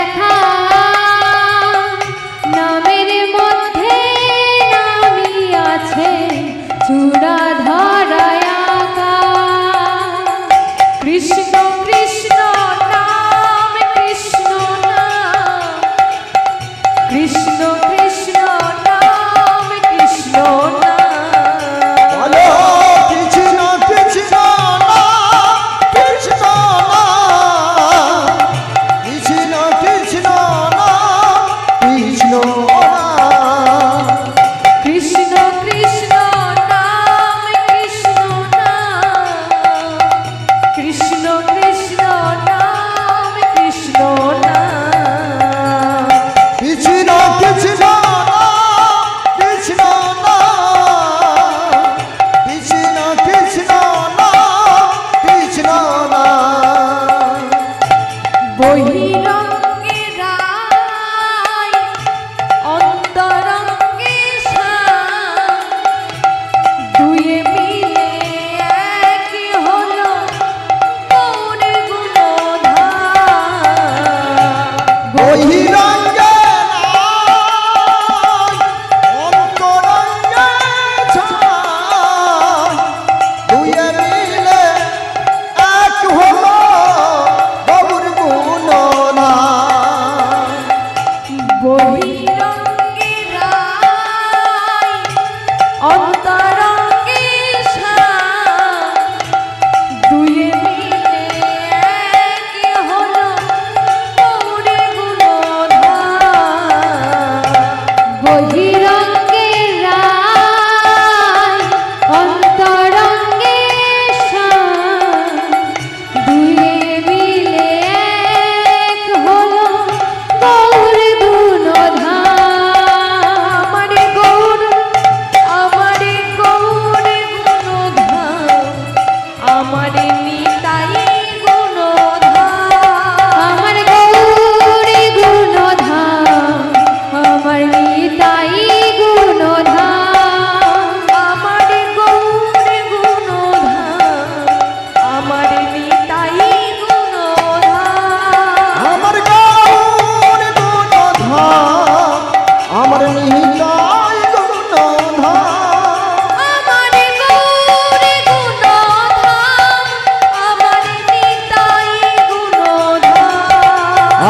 快看。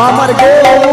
আমার গো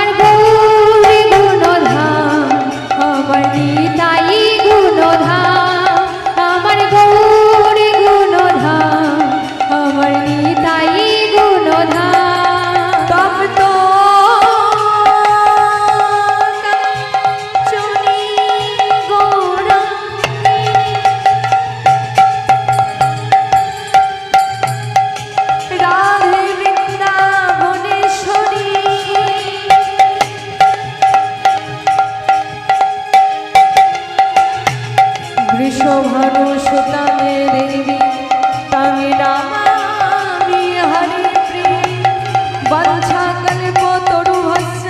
Hare Krishna. শোভানো সুতামে দেবী তামি রামামি হরি প্রিয় বাঞ্ছা কল্প তরু ভস্য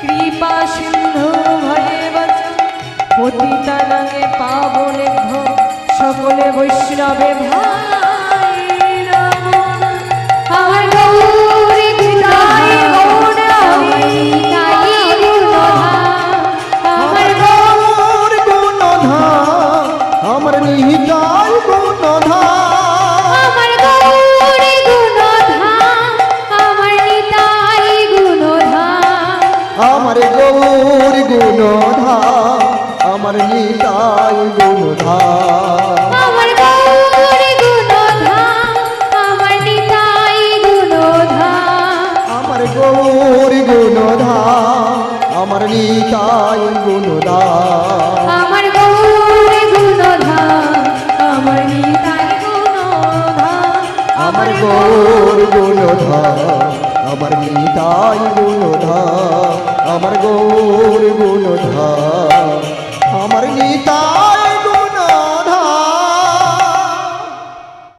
কৃপা সিন্ধু ভয়ে সকলে বৈষ্ণবে ভাই রাম আমার আমার নিহিতাই আমার গৌর গুণধা আমার নিতাই গুণধা আমার গৌর গুণধা আমার নিতাই